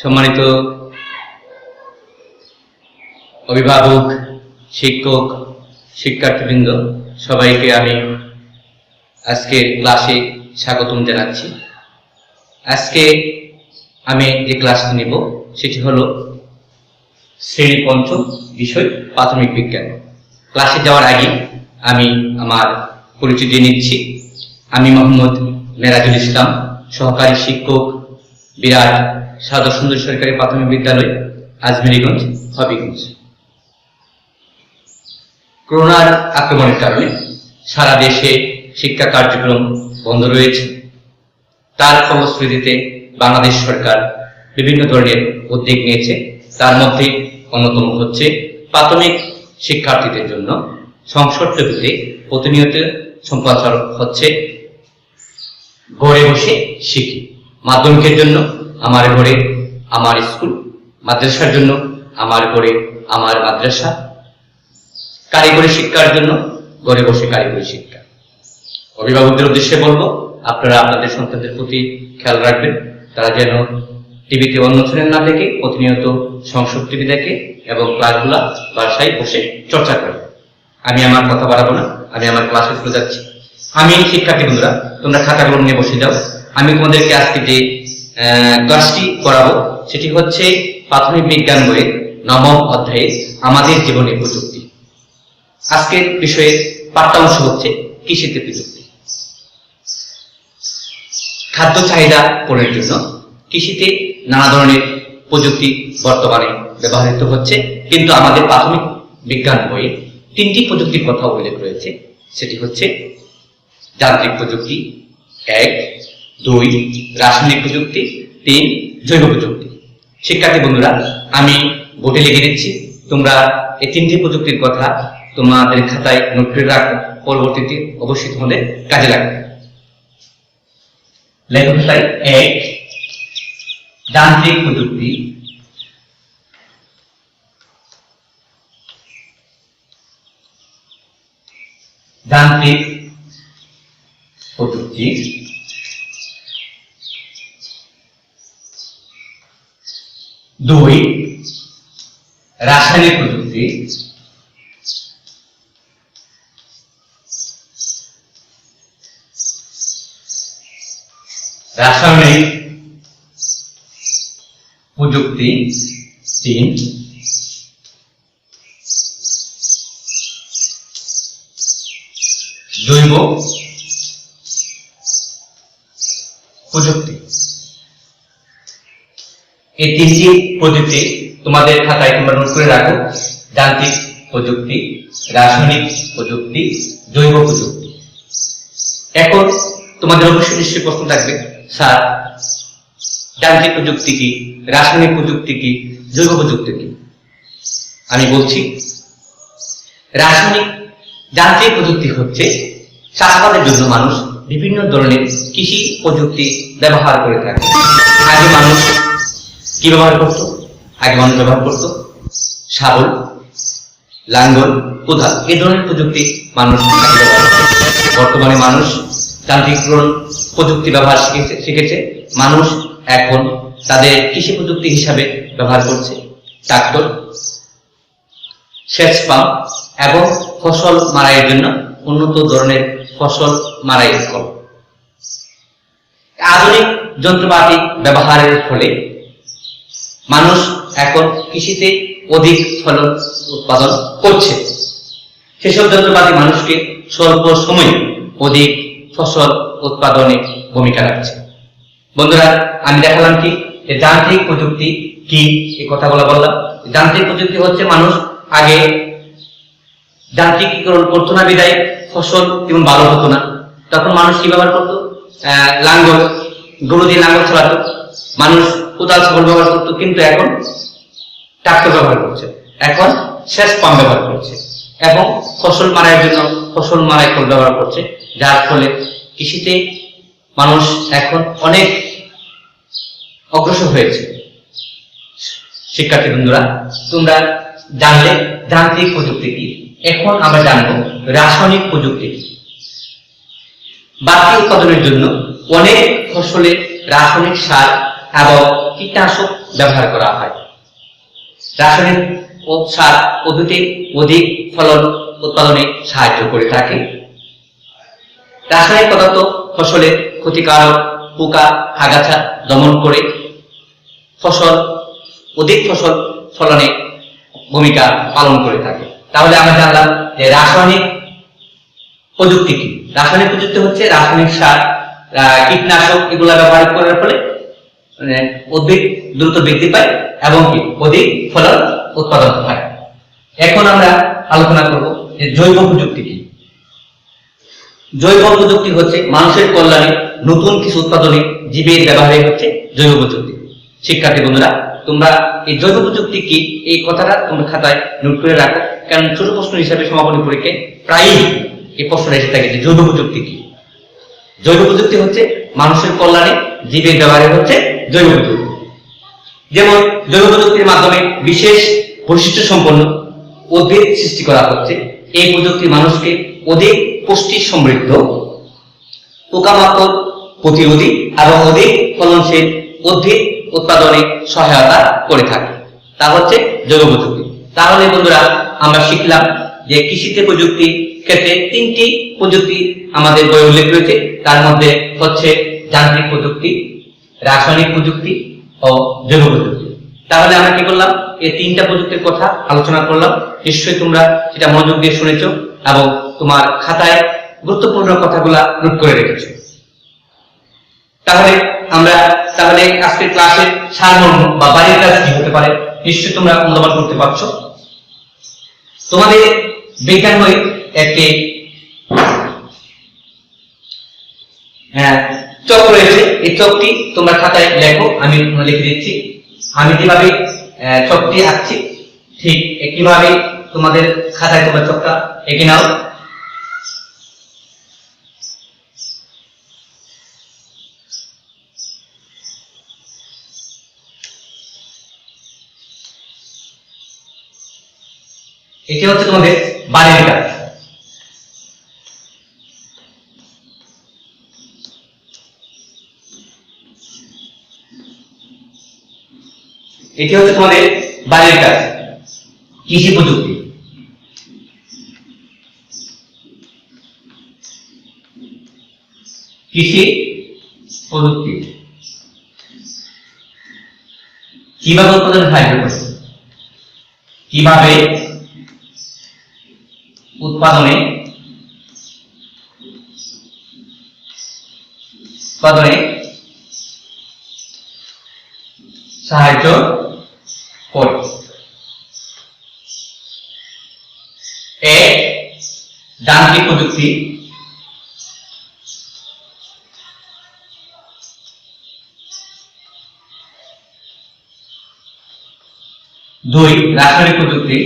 সম্মানিত অভিভাবক, শিক্ষক, শিক্ষার্থীবৃন্দ, সবাইকে আমি আজকের ক্লাসে স্বাগতম জানাচ্ছি। আজকে আমি যে ক্লাসটি নেব, সেটি হল শ্রেণি পঞ্চম বিষয়, প্রাথমিক বিজ্ঞান। ক্লাসে যাওয়ার আগে আমি আমার পরিচয় দিয়ে নিচ্ছি। আমি মোহাম্মদ মেরাজুল ইসলাম, সহকারী শিক্ষক, বিরাট সাদর সুন্দর সরকারি প্রাথমিক বিদ্যালয় আজমেরিগঞ্জ, হবিগঞ্জ। করোনার আক্রমণের কারণে সারা দেশে শিক্ষা কার্যক্রম বন্ধ রয়েছে। তার ফলশ্রুতিতে বাংলাদেশ সরকার বিভিন্ন ধরনের উদ্যোগ নিয়েছে। তার মধ্যে অন্যতম হচ্ছে প্রাথমিক শিক্ষার্থীদের জন্য সংসদ টেবিলে প্রতিনিয়ত সম্প্রচার হচ্ছে। ঘরে বসে শিখি। মাধ্যমিকের জন্য আমার ঘরে, আমার স্কুল, মাদ্রাসার জন্য, আমার ঘরে, আমার মাদ্রাসা। কারিগরি শিক্ষার জন্য, ঘরে বসে কারিগরি শিক্ষা। অভিভাবকদের উদ্দেশ্যে বলব, আপনারা আপনাদের সন্তানদের প্রতি খেয়াল রাখবেন। তারা যেন টিভিতে অন্য চ্যানেল না দেখে, প্রতিনিয়ত সংসদ টিভি দেখে এবং ক্লাসগুলা বাসায় বসে চর্চা করে। আমি আমার কথা বাড়াবো না, আমি আমার ক্লাসে চলে যাচ্ছি। আমি শিক্ষার্থী বন্ধুরা, তোমরা খাতাগুলো নিয়ে বসে যাও। আমি তোমাদেরকে আজকে যে ক্লাসটি করাবো সেটি হচ্ছে প্রাথমিক বিজ্ঞান বইয়ের নবম অধ্যায়ে আমাদের জীবনে প্রযুক্তি। আজকের বিষয়ে পাঠ্যাংশ হচ্ছে কৃষিতে প্রযুক্তি। খাদ্য চাহিদা পূরণের জন্য কৃষিতে নানা ধরনের প্রযুক্তি বর্তমানে ব্যবহৃত হচ্ছে। কিন্তু আমাদের প্রাথমিক বিজ্ঞান বইয়ে তিনটি প্রযুক্তির কথা উল্লেখ রয়েছে। সেটি হচ্ছে যান্ত্রিক প্রযুক্তি, এক দুই, রাসায়নিক প্রযুক্তি। তিন, জৈব প্রযুক্তি। শিক্ষার্থী বন্ধুরা, আমি বোর্ডে লিখে দিচ্ছি। তোমরা এই তিনটি প্রযুক্তির কথা তোমাদের খাতায় নোট করে রাখো। পরবর্তীতে অবশ্যই তোমাদের কাজে লাগবে। লেখক খাতায় এক, যান্ত্রিক প্রযুক্তি। যান্ত্রিক প্রযুক্তি। দুই রাসায়নিক প্রযুক্তি। রাসায়নিক প্রযুক্তি তিন। জৈব প্রযুক্তি। এই তিনটি প্রযুক্তি তোমাদের খাতায় তোমরা নোট করে রাখো। যান্ত্রিক প্রযুক্তি, রাসায়নিক প্রযুক্তি, জৈব প্রযুক্তি। এখন তোমাদের অবশ্যই নিশ্চয়ই প্রশ্ন থাকবে, স্যার, যান্ত্রিক প্রযুক্তি কি, রাসায়নিক প্রযুক্তি কি, জৈব প্রযুক্তি কি? আমি বলছি, রাসায়নিক যান্ত্রিক প্রযুক্তি হচ্ছে চাষাবাদের জন্য মানুষ বিভিন্ন ধরনের কৃষি প্রযুক্তি ব্যবহার করে থাকে। আগে মানুষ কি ব্যবহার করতো আগে মানুষ ব্যবহার করতো? শাবল, লাঙ্গল, কোদাল, এই ধরনের প্রযুক্তি মানুষ। বর্তমানে মানুষ যান্ত্রিকরণ প্রযুক্তি ব্যবহার শিখেছে শিখেছে। মানুষ এখন তাদের কৃষি প্রযুক্তি হিসাবে ব্যবহার করছে। ট্রাক্টর, সেচ পাম্প এবং ফসল মারাইয়ের জন্য উন্নত ধরনের ফসল মারাই কল। আধুনিক যন্ত্রপাতি ব্যবহারের ফলে মানুষ এখন কৃষিতে অধিক ফলন উৎপাদন করছে। সেসব যন্ত্রপাতি মানুষকে স্বল্প সময়ে অধিক ফসল উৎপাদনে ভূমিকা রাখছে। বন্ধুরা, আমি দেখালাম কি যে যান্ত্রিক প্রযুক্তি কি? এই কথাগুলো বললাম। যান্ত্রিক প্রযুক্তি হচ্ছে মানুষ আগে যান্ত্রিকীকরণ করতো না, বিদায় ফসল তেমন ভালো হতো না। তখন মানুষ কি ব্যবহার করতো? লাঙ্গল, গরু দিয়ে লাঙ্গল চালাতো। মানুষ কোদাল ছাগল ব্যবহার করতো, কিন্তু এখন ট্রাক্টর ব্যবহার করছে। এখন সেচ পাম্প ব্যবহার করছে এবং ফসল মারার জন্য ফসল মারাই কল ব্যবহার করছে, যার ফলে কৃষিতে মানুষ এখন অনেক অগ্রসর হয়েছে। শিক্ষার্থী বন্ধুরা, তোমরা জানলে যান্ত্রিক প্রযুক্তি কি? এখন আমরা জানব রাসায়নিক প্রযুক্তি। কি বাড়তি উৎপাদনের জন্য অনেক ফসলে রাসায়নিক সার এবং কীটনাশক ব্যবহার করা হয়। রাসায়নিক ও সার পদ্ধতি অধিক ফলন উৎপাদনে সাহায্য করে থাকে। রাসায়নিক পদার্থ ফসলের ক্ষতিকারক পোকা, আগাছা দমন করে। ফসল, অধিক ফসল ফলনে ভূমিকা পালন করে থাকে। তাহলে আমরা জানলাম যে রাসায়নিক প্রযুক্তি কি? রাসায়নিক প্রযুক্তি হচ্ছে রাসায়নিক সার কীটনাশক এগুলা ব্যবহার করার ফলে উদ্ভিদ দ্রুত বৃদ্ধি পায় এবং কি? অধিক ফলন উৎপাদন হয়। এখন আমরা আলোচনা করব যে জৈব প্রযুক্তি কি? জৈব প্রযুক্তি হচ্ছে মানুষের কল্যাণে নতুন কিছু উৎপাদনে জীবের ব্যবহারে হচ্ছে জৈব প্রযুক্তি। শিক্ষার্থী বন্ধুরা, তোমরা এই জৈব প্রযুক্তি কি? এই কথাটা তোমরা খাতায় নোট করে রাখো। কারণ ছোট প্রশ্ন হিসাবে সমাপনী পরীক্ষায় প্রায়ই এই প্রশ্নটা এসে থাকে যে জৈব প্রযুক্তি কি? জৈব প্রযুক্তি হচ্ছে মানুষের কল্যাণে জীবের ব্যবহারে হচ্ছে জৈব প্রযুক্তি যেমন জৈব প্রযুক্তির মাধ্যমে বিশেষ বৈশিষ্ট্য সম্পন্ন উদ্ভিদ সৃষ্টি করা হচ্ছে, এই প্রযুক্তি মানুষকে অধিক পুষ্টি সমৃদ্ধ, পোকামাকড় প্রতিরোধী এবং অধিক ফলনশীল উদ্ভিদ উৎপাদনে সহায়তা করে থাকে। তা হচ্ছে জৈব প্রযুক্তি তাহলে বন্ধুরা, আমরা শিখলাম যে কৃষিতে প্রযুক্তি ক্ষেত্রে তিনটি প্রযুক্তি আমাদের বই উল্লেখ রয়েছে। তার মধ্যে হচ্ছে যান্ত্রিক প্রযুক্তি রাসায়নিক প্রযুক্তি ও জৈব প্রযুক্তি। তাহলে আমরা কি করলাম? এই তিনটা প্রযুক্তির কথা আলোচনা করলাম। নিশ্চয়ই তোমরা সেটা মনোযোগ দিয়ে শুনেছো এবং তোমার খাতায় গুরুত্বপূর্ণ কথাগুলা নোট করে রেখেছো। তাহলে আমরা তাহলে আজকের ক্লাসের সারমর্ম বা বাড়ির কাজ কি হতে পারে নিশ্চয়ই তোমরা অনুমান করতে পারছ। তোমাদের বিজ্ঞান বই একটি হ্যাঁ, চক রয়েছে। এই চকটি তোমরা খাতায় লেখো, আমি লিখে দিচ্ছি। আমি যেভাবে চকটি আঁকছি, ঠিক একইভাবে তোমাদের খাতায় তোমরা চকটা এঁকে নাও। এটি হচ্ছে তোমাদের বাড়ির কাজ এটি হচ্ছে তোমাদের বাড়ির কাজ। কৃষি প্রযুক্তি। কৃষি প্রযুক্তি। কীভাবে উৎপাদন করে কীভাবে উৎপাদনে উৎপাদনে সাহায্য করে এক যান্ত্রিক প্রযুক্তি দুই রাসায়নিক প্রযুক্তি।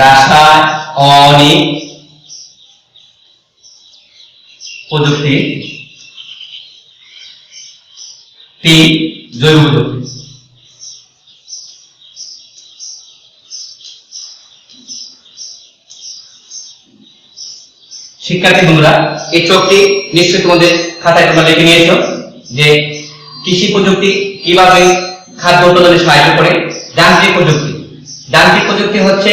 রাসায়নিক প্রযুক্তি। তিন জৈব প্রযুক্তি। শিক্ষার্থী বন্ধুরা, এই চোখটি নিশ্চয়ই তোমাদের খাতায় তোমরা লিখে নিয়েছো যে কৃষি প্রযুক্তি কীভাবে খাদ্য উৎপাদনে সাহায্য করে। যান্ত্রিক প্রযুক্তি। যান্ত্রিক প্রযুক্তি হচ্ছে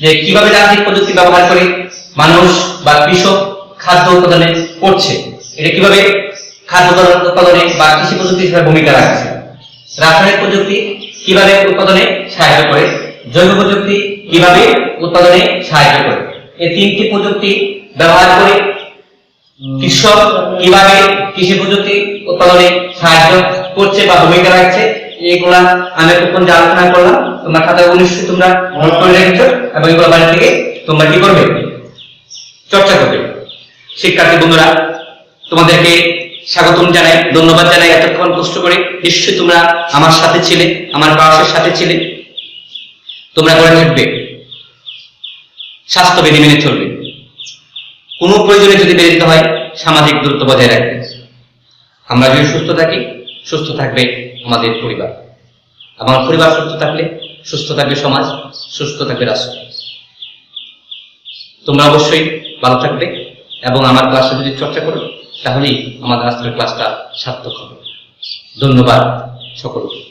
যে কীভাবে যান্ত্রিক প্রযুক্তি ব্যবহার করে মানুষ বা কৃষক খাদ্য উৎপাদনে করছে। এটা কীভাবে খাদ্য উৎপাদনে বা কৃষি প্রযুক্তি হিসেবে ভূমিকা রাখছে। রাসায়নিক প্রযুক্তি কীভাবে উৎপাদনে সাহায্য করে। জৈব প্রযুক্তি কীভাবে উৎপাদনে সাহায্য করে। এই তিনটি প্রযুক্তি ব্যবহার করে কৃষক কীভাবে কৃষি প্রযুক্তি উৎপাদনে সাহায্য করছে বা ভূমিকা রাখছে এইগুলা আমি এতক্ষণ যে আলোচনা করলাম তোমরা খাতায় উনিশশো তোমরা নোট করে রেখেছো এবং এগুলো বাড়ি থেকে তোমরা কি করবে? চর্চা করবে। শিক্ষার্থী বন্ধুরা তোমাদেরকে স্বাগতম জানাই ধন্যবাদ জানাই এতক্ষণ কষ্ট করে। নিশ্চয়ই তোমরা আমার সাথে ছিলে আমার ক্লাসের সাথে ছিলে। তোমরা করে থাকবে। স্বাস্থ্যবিধি মেনে চলবে। কোনো প্রয়োজনে যদি বেড়ে যেতে হয়, সামাজিক দূরত্ব বজায় রাখবে। আমরা যদি সুস্থ থাকি, সুস্থ থাকবে আমাদের পরিবার। আমার পরিবার সুস্থ থাকলে সুস্থ থাকবে সমাজ, সুস্থ থাকবে রাষ্ট্র। তোমরা অবশ্যই ভালো থাকবে এবং আমার ক্লাসে যদি চর্চা করো, তাহলেই আমাদের আজকের ক্লাসটা সার্থক হবে। ধন্যবাদ সকলকে।